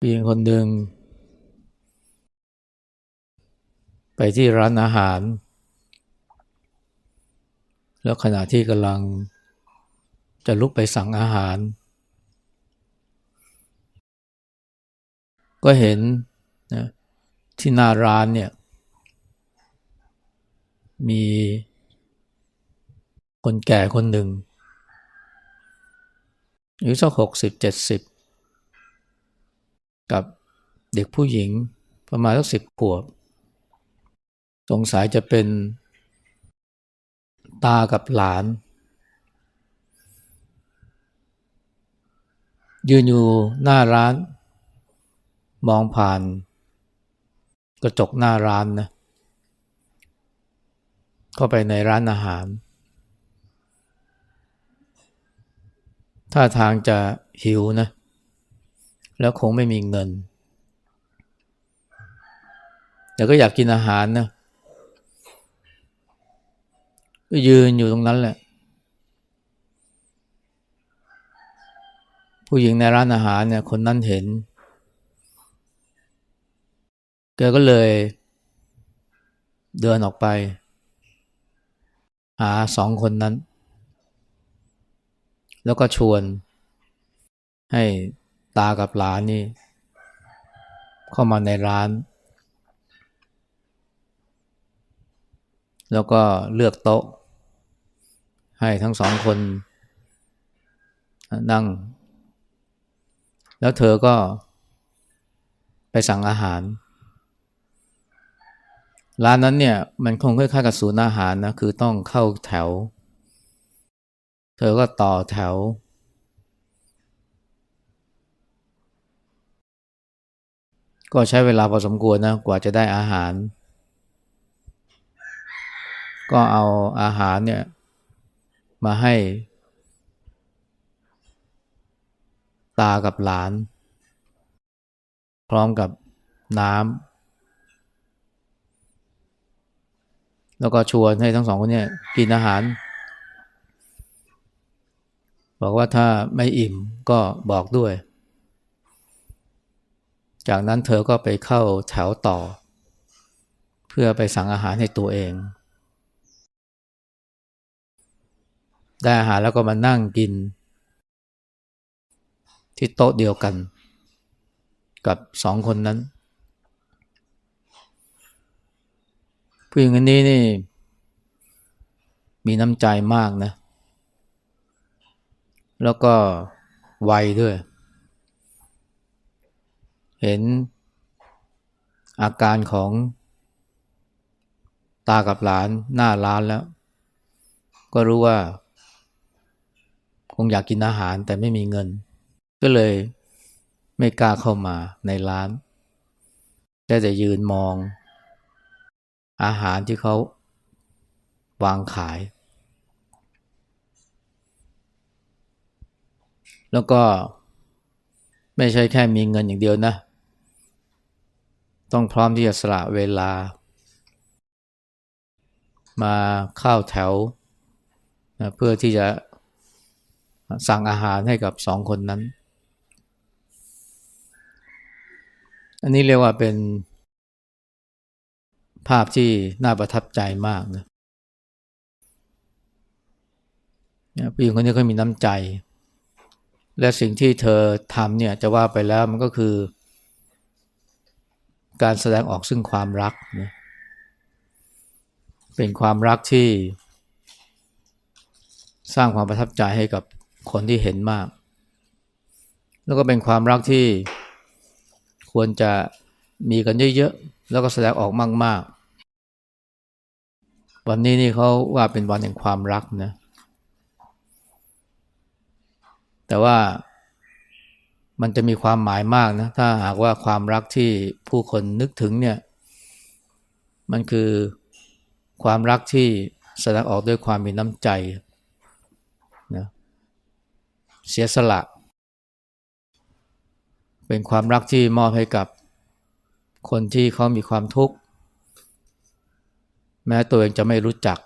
ผู้หญิงคนหนึ่ง ไปที่ร้านอาหาร แล้วขณะที่กำลังจะลุกไปสั่งอาหาร ก็เห็นนะที่หน้าร้านเนี่ย มีคนแก่คนหนึ่งอายุสักหกสิบเจ็ดสิบ กับเด็กผู้หญิงประมาณสักสิบขวบ สงสัยจะเป็นตากับหลาน ยืนอยู่หน้าร้าน มองผ่าน กระจกหน้าร้านนะเข้าไปในร้านอาหาร ท่าทางจะหิวนะ แล้วคงไม่มีเงิน แต่ก็อยากกินอาหารนะก็ยืนอยู่ตรงนั้นแหละ ผู้หญิงในร้านอาหารเนี่ย คนนั้นเห็น แกก็เลยเดินออกไป หาสองคนนั้น แล้วก็ชวนให้ ตากับหลานนี่ เข้ามาในร้าน แล้วก็เลือกโต๊ะ ให้ทั้งสองคนนั่ง แล้วเธอก็ไปสั่งอาหาร ร้านนั้นเนี่ยมันคงคล้ายๆกับศูนย์อาหารนะ คือต้องเข้าแถว เธอก็ต่อแถว ก็ใช้เวลาพอสมควรนะกว่าจะได้อาหาร ก็เอาอาหารเนี่ยมาให้ ตากับหลาน พร้อมกับน้ำแล้วก็ชวนให้ทั้งสองคนเนี่ยกินอาหาร บอกว่าถ้าไม่อิ่มก็บอกด้วย จากนั้นเธอก็ไปเข้าแถวต่อ เพื่อไปสั่งอาหารให้ตัวเอง ได้อาหารแล้วก็มานั่งกิน ที่โต๊ะเดียวกัน กับสองคนนั้น ผู้หญิงคนนี้นี่ มีน้ำใจมากนะ แล้วก็ไวด้วยเเห็นอาการของตากับหลานหน้าร้านแล้ว ก็รู้ว่า คงอยากกินอาหารแต่ไม่มีเงิน ก็เลยไม่กล้าเข้ามาในร้านได้แต่ยืนมอง อาหารที่เขาวางขาย แล้วก็ไม่ใช่แค่มีเงินอย่างเดียวนะ ต้องพร้อมที่จะสละเวลา มาเข้าแถวนะเพื่อที่จะสั่งอาหารให้กับสองคนนั้น อันนี้เรียกว่าเป็น ภาพที่น่าประทับใจมากนะผู้หญิงคนนี้ก็มีน้ำใจ และสิ่งที่เธอทำเนี่ยจะว่าไปแล้วมันก็คือ การแสดงออกซึ่งความรักนะเป็นความรักที่สร้างความประทับใจให้กับคนที่เห็นมาก แล้วก็เป็นความรักที่ควรจะมีกันเยอะๆ แล้วก็แสดงออกมากๆ วันนี้นี่เขาว่าเป็นวันแห่งความรักนะ แต่ว่า มันจะมีความหมายมากนะถ้าหากว่าความรักที่ผู้คนนึกถึงเนี่ยมันคือความรักที่แสดงออกด้วยความมีน้ำใจนะเสียสละ เป็นความรักที่มอบให้กับคนที่เขามีความทุกข์ แม้ตัวเองจะไม่รู้จัก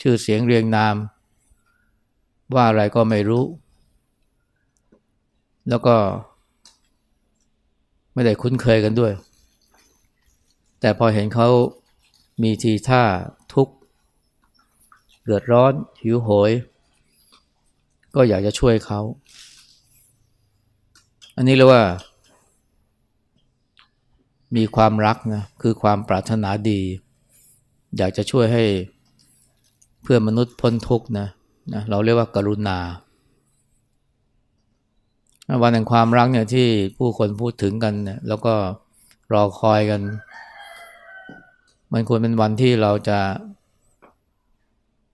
ชื่อเสียงเรียงนาม ว่าอะไรก็ไม่รู้ แล้วก็ไม่ได้คุ้นเคยกันด้วย แต่พอเห็นเขามีทีท่าทุกข์เดือดร้อน หิวโหย ก็อยากจะช่วยเขา อันนี้เรียกว่า มีความรักนะ คือความปรารถนาดี อยากจะช่วยให้เพื่อนมนุษย์พ้นทุกข์นะนะ เราเรียกว่ากรุณา วันแห่งความรักเนี่ยที่ผู้คนพูดถึงกันเนี่ยแล้วก็รอคอยกัน มันควรเป็นวันที่เราจะ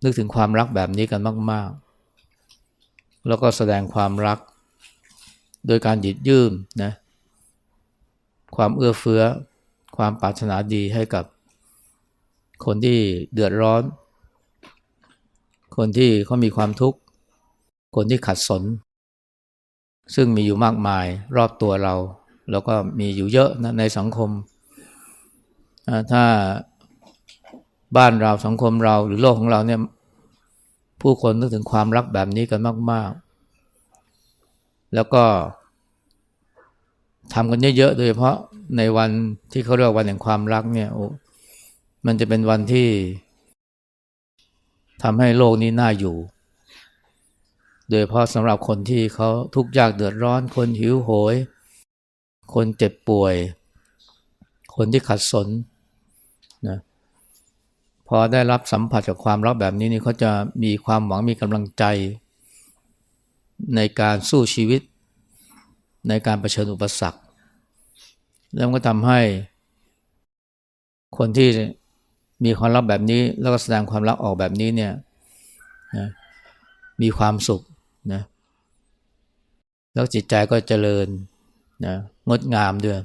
นึกถึงความรักแบบนี้กันมาก ๆ แล้วก็แสดงความรัก โดยการหยิบยื่นนะความเอื้อเฟื้อ ความปรารถนาดีให้กับคนที่เดือดร้อน คนที่เขามีความทุกข์ คนที่ขัดสน ซึ่งมีอยู่มากมายรอบตัวเรา แล้วก็มีอยู่เยอะนะในสังคม ถ้าบ้านเราสังคมเราหรือโลกของเราเนี่ยผู้คนนึกถึงความรักแบบนี้กันมาก ๆ แล้วก็ทำกันเยอะๆ โดยเฉพาะในวันที่เขาเรียกวันแห่งความรักเนี่ยโอ้มันจะเป็นวันที่ทำให้โลกนี้น่าอยู่ โดยเฉพาะสำหรับคนที่เขาทุกข์ยากเดือดร้อน คนหิวโหย คนเจ็บป่วย คนที่ขัดสนนะพอได้รับสัมผัสกับความรักแบบนี้นี่เขาจะมีความหวังมีกำลังใจ ในการสู้ชีวิต ในการรเผชิญอุปสรรคแล้วก็ทำให้ คนที่มีความรักแบบนี้ แล้วก็แสดงความรักออกแบบนี้เนี่ยนะมีความสุข นะแล้วจิตใจก็เจริญนะงดงามด้วย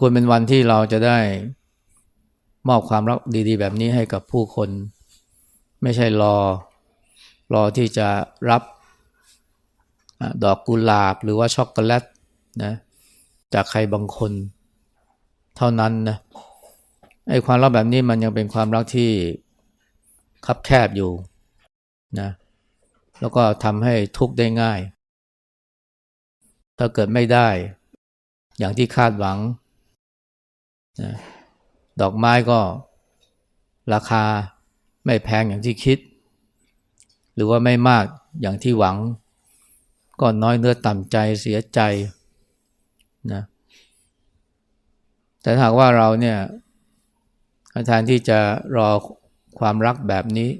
ควรเป็นวันที่เราจะได้มอบความรักดีๆ แบบนี้ให้กับผู้คน ไม่ใช่รอ รอที่จะรับดอกกุหลาบหรือว่าช็อกโกแลตนะจากใครบางคน เท่านั้นนะไอ้ความรักแบบนี้มันยังเป็นความรักที่คับแคบอยู่ นะแล้วก็ทำให้ทุกข์ได้ง่าย ถ้าเกิดไม่ได้ อย่างที่คาดหวังนะดอกไม้ก็ราคาไม่แพงอย่างที่คิด หรือว่าไม่มากอย่างที่หวัง ก็น้อยเนื้อต่ำใจเสียใจนะแต่หากว่าเราเนี่ยแทนที่จะรอความรักแบบนี้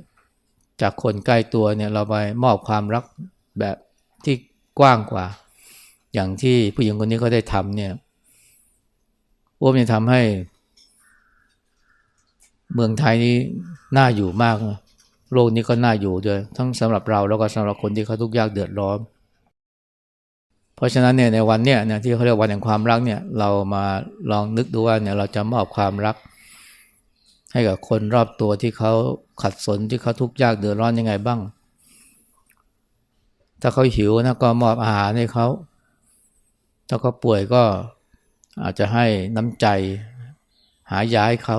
จากคนใกล้ตัวเนี่ยเราไปมอบความรักแบบที่กว้างกว่า อย่างที่ผู้หญิงคนนี้เขาได้ทำเนี่ยว่ามันทำให้ เมืองไทยนี้น่าอยู่มากนะโลกนี้ก็น่าอยู่ด้วย ทั้งสำหรับเราแล้วก็สำหรับคนที่เขาทุกข์ยากเดือดร้อนเพราะฉะนั้นเนี่ยในวันเนี่ยที่เขาเรียกวันแห่งความรักเนี่ย เรามาลองนึกดูว่าเนี่ยเราจะมอบความรัก ให้กับคนรอบตัวที่เขาขัดสนที่เขาทุกข์ยากเดือดร้อนยังไงบ้าง ถ้าเขาหิวนะก็มอบอาหารให้เขา ถ้าเขาป่วยก็อาจจะให้น้ำใจ หายาให้เขา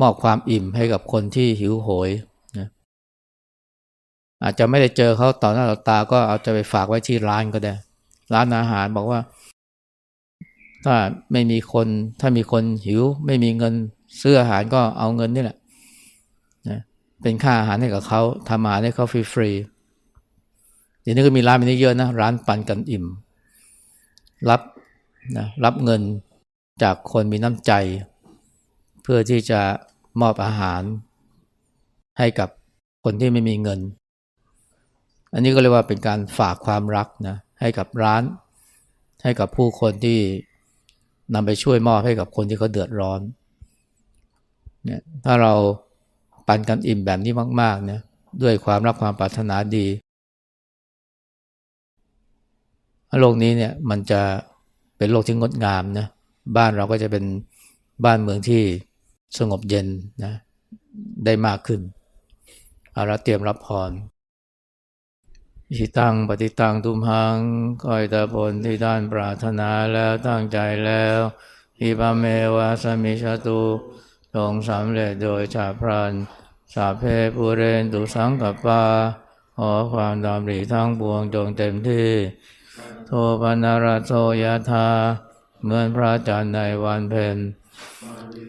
มอบความอิ่มให้กับคนที่หิวโหยนะอาจจะไม่ได้เจอเขาต่อหน้าต่อตาก็เอาจะไปฝากไว้ที่ร้านก็ได้ ร้านอาหารบอกว่า ถ้าไม่มีคน ถ้ามีคนหิว ไม่มีเงินซื้ออาหารก็เอาเงินนี่แหละนะเป็นค่าอาหารให้กับเขาทำอาหารให้เขาฟรีๆเดี๋ยวนี้ก็มีร้านแบบนี้เยอะนะร้านปันกันอิ่ม รับนะรับเงินจากคนมีน้ำใจ เพื่อที่จะมอบอาหารให้กับคนที่ไม่มีเงิน อันนี้ก็เรียกว่าเป็นการฝากความรักนะให้กับร้าน ให้กับผู้คนที่ นำไปช่วยมอบให้กับคนที่เขาเดือดร้อนเนี่ยถ้าเราปันกันอิ่มแบบนี้มากๆเนี่ยด้วยความรักความปรารถนาดีโลกนี้เนี่ยมันจะเป็นโลกที่งดงามนะบ้านเราก็จะเป็นบ้านเมืองที่สงบเย็นนะได้มากขึ้นอาระเตรียมรับพร อิตังปฏิตังทุมหังคอยตาผลที่ด้านปรารถนาแล้วตั้งใจแล้วอิปเมวะสมิชตุจงสำเร็จโดยชาพรันสาเพปุเรนตุสังกปาขอความดำริทั้งปวงจงเต็มที่ โทปนารโสยธาเหมือนพระจันทร์ในวันเพ็ญ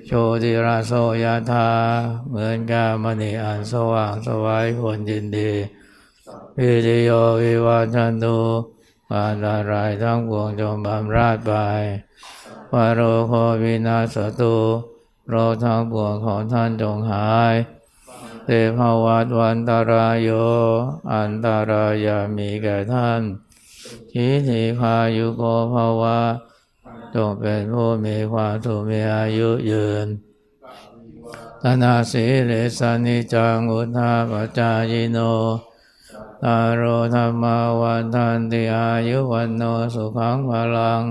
โชติราโสยธาเหมือนกามณีอันสว่างสวายคนยินดี พิธิโยวิวัชันตุการอะไรายทั้งปวงจงบำราดไปวาโรโควินาสตุโรทั้งปวงของท่านจงหายเตภวัตวันตรายโย อันตรายามีแก่ท่านทีทีคายุโกภาวะจงเป็นผู้มีความสุขมีอายุยืนธนาสีเลสานิจังอุทาปจายโน ตารโรธรรมาวันทันติอายุวันโนสุขังพลัง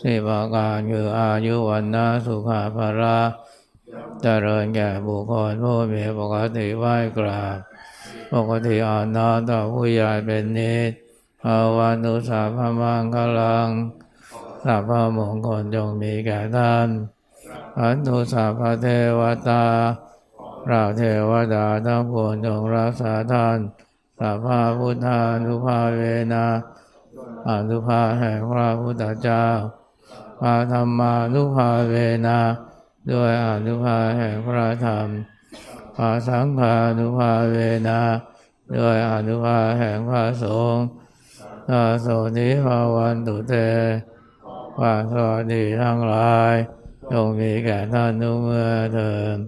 สิบประการคืออายุวันนาสุขาภาระเจริญแก่บุคคลผู้มีปกติไหว้กราบปกติอ่อนน้อมต่อผู้ใหญ่เป็นนิดภาวันุสาพมังคลังสัพพะมงคลจงมีแก่ท่านอันุสัพเทวตาเราเทวดาทั้งปวงจงรักษาท่าน สัพพะพุทธานุภาเวนะอนุภาแห่งพระพุทธเจ้าพระธรรมานุภาเวนะด้วยอนุภาแห่งพระธรรมพระสังฆานุภาเวนะด้วยอนุภาแห่งพระสงฆ์ตาโสนิภาวันตุเตความสวัสดีทั้งหลายจงมีแก่ท่านทุกเมื่อเถิด